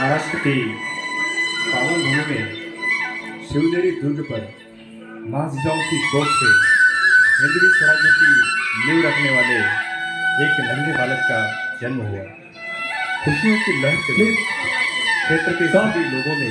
महाराष्ट्र की पावन भूमि में शिवनेरी दुर्ग पर माँ जिजाऊ की गोद से हिंदवी स्वराज्य की नींव रखने वाले एक नन्हे बालक का जन्म हुआ। खुशियों की लहर से क्षेत्र के सभी लोगों में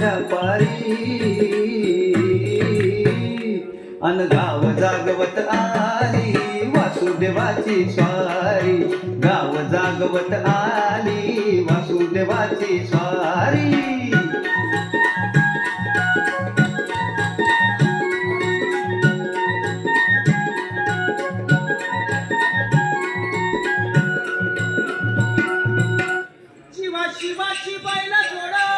रामाच्या पायी अन गाव जागवत आली वासुदेवाची स्वारी. गाव जागवत आली वासुदेवाची स्वारी. शिवा शिवाची बैला जोडा.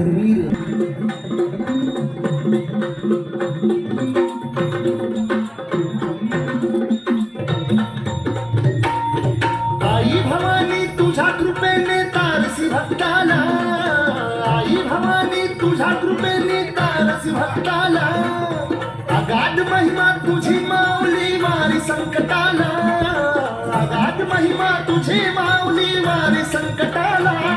आई भवानी तुझ्या कृपेने तारसी भक्ताला. आई भवानी तुझ्या कृपेने तारसी भक्ताला. अगाध महिमा तुझी माऊली वारी संकटाला. अगाध महिमा तुझी माऊली वारी संकटाला.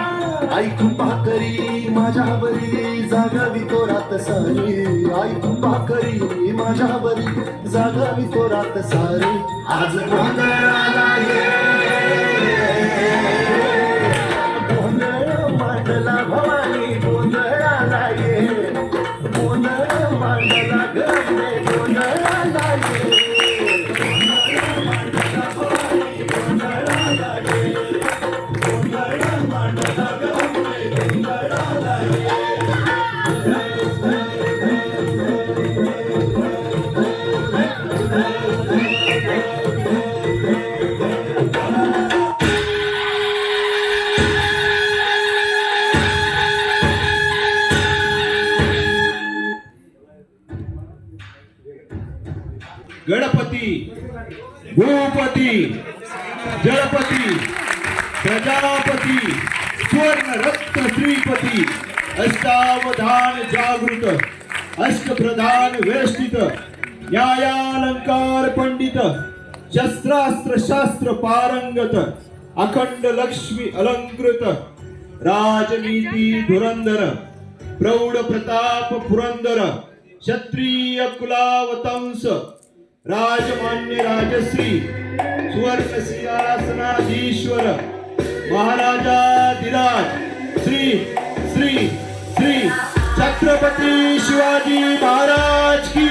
आई कृपा करी माझ्यावरी जागावी तो रात सारी. आई कृपा करी माझ्यावरी जागावी तो रात सारी. आज गोंधळाला ये. गोंधळ मांडला भवानी. गणपती भूपती जलपती प्रजापती स्वर्ण रक्त श्रीपती अष्टावधान जागृत अष्टप्रधान वेष्टित न्यायालंकार पंडित शस्त्रास्त्र शास्त्र पारंगत अखंड लक्ष्मी अलंकृत राजनीती धुरंधर प्रौढ प्रताप पुरंदर क्षत्रिय कुलावतंस राजमान्य राजश्री सुवर्ण सिंहासनाधीश्वर विराज श्री श्री श्री। छत्रपती शिवाजी महाराज की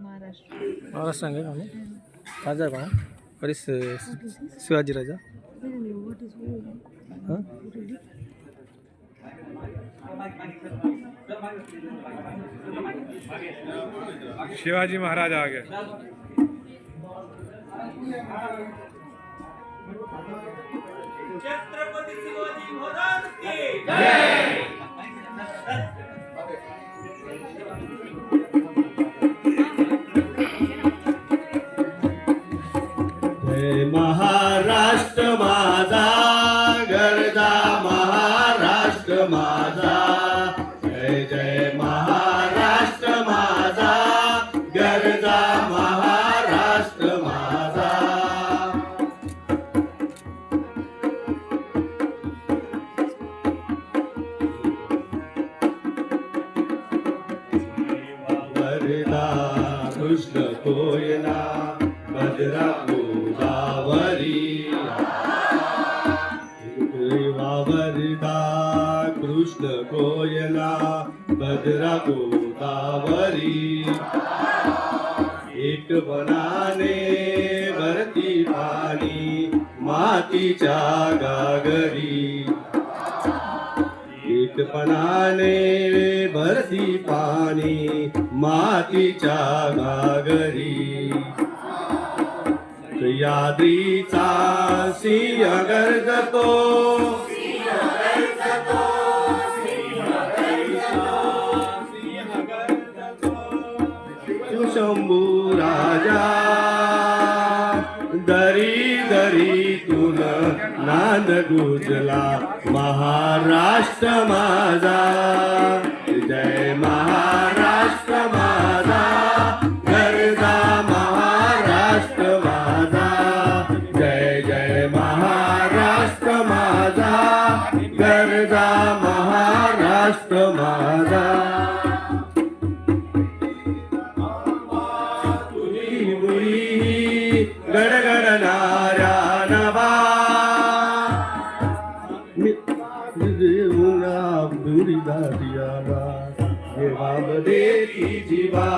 महाराष्ट्र. महाराष्ट्रांगे का राजा का परिस शिवाजी राजा. हां? शिवाजी महाराज आ गए। छत्रपती शिवाजी महाराज की जय महाराष्ट्र माझा गरजा महाराष्ट्र माझा. जय जय महाराष्ट्र माझा गरजा महाराष्ट्र माझा. वरदा कृष्ण कोयना बजरा भद्रा गोदावरी एक बनाने भरती पाणी मातीच्या गागरी. एकपणाने भरती पाणी मातीच्या गागरी. यादीचा सिंह गर्जतो. शंभू राजा. दरी दरीतून नाद गुजला महाराष्ट्र माझा. जय महाराष्ट्र माझा. गरजा महाराष्ट्र माझा. जय जय महाराष्ट्र माझा. गरजा महाराष्ट्र তেরি জীবা।